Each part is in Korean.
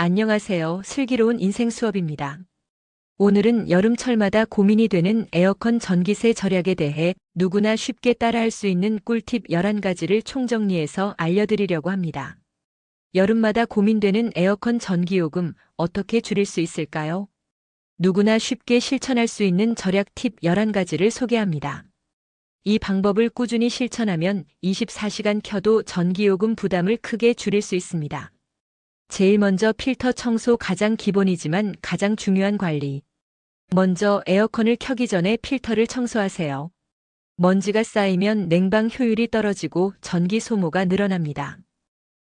안녕하세요. 슬기로운 인생 수업입니다. 오늘은 여름철마다 고민이 되는 에어컨 전기세 절약에 대해 누구나 쉽게 따라할 수 있는 꿀팁 11가지를 총정리해서 알려드리려고 합니다. 여름마다 고민되는 에어컨 전기요금 어떻게 줄일 수 있을까요? 누구나 쉽게 실천할 수 있는 절약 팁 11가지를 소개합니다. 이 방법을 꾸준히 실천하면 24시간 켜도 전기요금 부담을 크게 줄일 수 있습니다. 제일 먼저 필터 청소 가장 기본이지만 가장 중요한 관리. 먼저 에어컨을 켜기 전에 필터를 청소하세요. 먼지가 쌓이면 냉방 효율이 떨어지고 전기 소모가 늘어납니다.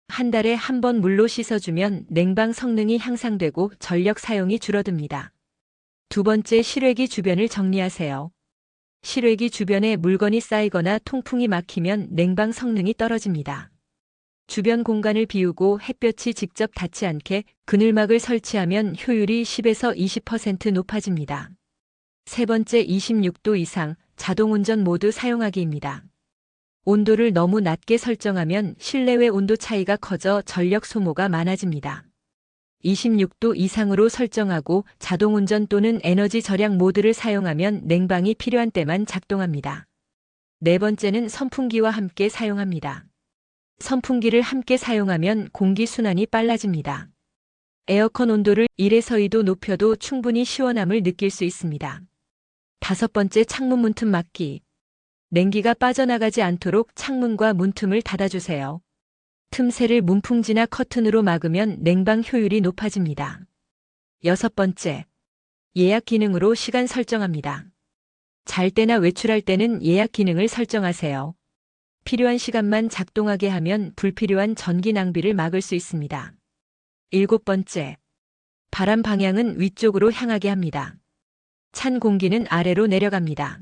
한 달에 한 번 물로 씻어주면 냉방 성능이 향상되고 전력 사용이 줄어듭니다. 두 번째 실외기 주변을 정리하세요. 실외기 주변에 물건이 쌓이거나 통풍이 막히면 냉방 성능이 떨어집니다. 주변 공간을 비우고 햇볕이 직접 닿지 않게 그늘막을 설치하면 효율이 10에서 20% 높아집니다. 세 번째 26도 이상 자동운전 모드 사용하기입니다. 온도를 너무 낮게 설정하면 실내외 온도 차이가 커져 전력 소모가 많아집니다. 26도 이상으로 설정하고 자동운전 또는 에너지 절약 모드를 사용하면 냉방이 필요한 때만 작동합니다. 네 번째는 선풍기와 함께 사용합니다. 선풍기를 함께 사용하면 공기순환이 빨라집니다. 에어컨 온도를 1에서 2도 높여도 충분히 시원함을 느낄 수 있습니다. 다섯 번째 창문 문틈 막기. 냉기가 빠져나가지 않도록 창문과 문틈을 닫아주세요. 틈새를 문풍지나 커튼으로 막으면 냉방 효율이 높아집니다. 여섯 번째. 예약 기능으로 시간 설정합니다. 잘 때나 외출할 때는 예약 기능을 설정하세요. 필요한 시간만 작동하게 하면 불필요한 전기 낭비를 막을 수 있습니다. 일곱 번째. 바람 방향은 위쪽으로 향하게 합니다. 찬 공기는 아래로 내려갑니다.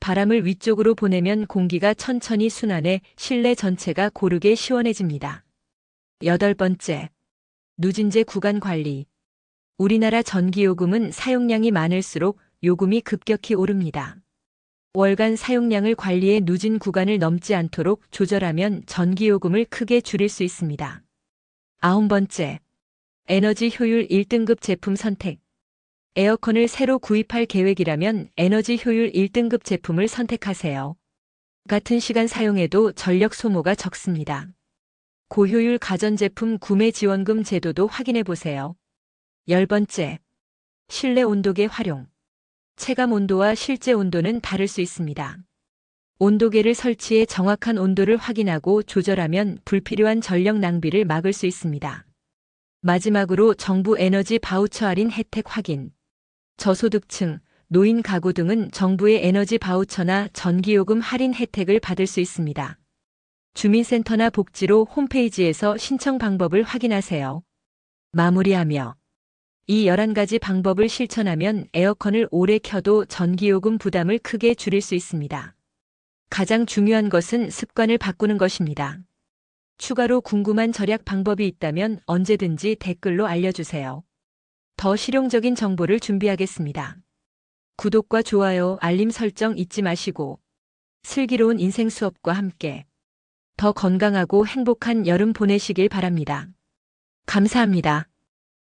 바람을 위쪽으로 보내면 공기가 천천히 순환해 실내 전체가 고르게 시원해집니다. 여덟 번째. 누진제 구간 관리. 우리나라 전기요금은 사용량이 많을수록 요금이 급격히 오릅니다. 월간 사용량을 관리해 누진 구간을 넘지 않도록 조절하면 전기요금을 크게 줄일 수 있습니다. 아홉 번째. 에너지 효율 1등급 제품 선택. 에어컨을 새로 구입할 계획이라면 에너지 효율 1등급 제품을 선택하세요. 같은 시간 사용해도 전력 소모가 적습니다. 고효율 가전제품 구매 지원금 제도도 확인해 보세요. 열 번째. 실내 온도계 활용. 체감 온도와 실제 온도는 다를 수 있습니다. 온도계를 설치해 정확한 온도를 확인하고 조절하면 불필요한 전력 낭비를 막을 수 있습니다. 마지막으로 정부 에너지 바우처 할인 혜택 확인. 저소득층, 노인 가구 등은 정부의 에너지 바우처나 전기요금 할인 혜택을 받을 수 있습니다. 주민센터나 복지로 홈페이지에서 신청 방법을 확인하세요. 마무리하며 이 11가지 방법을 실천하면 에어컨을 오래 켜도 전기요금 부담을 크게 줄일 수 있습니다. 가장 중요한 것은 습관을 바꾸는 것입니다. 추가로 궁금한 절약 방법이 있다면 언제든지 댓글로 알려주세요. 더 실용적인 정보를 준비하겠습니다. 구독과 좋아요, 알림 설정 잊지 마시고 슬기로운 인생 수업과 함께 더 건강하고 행복한 여름 보내시길 바랍니다. 감사합니다.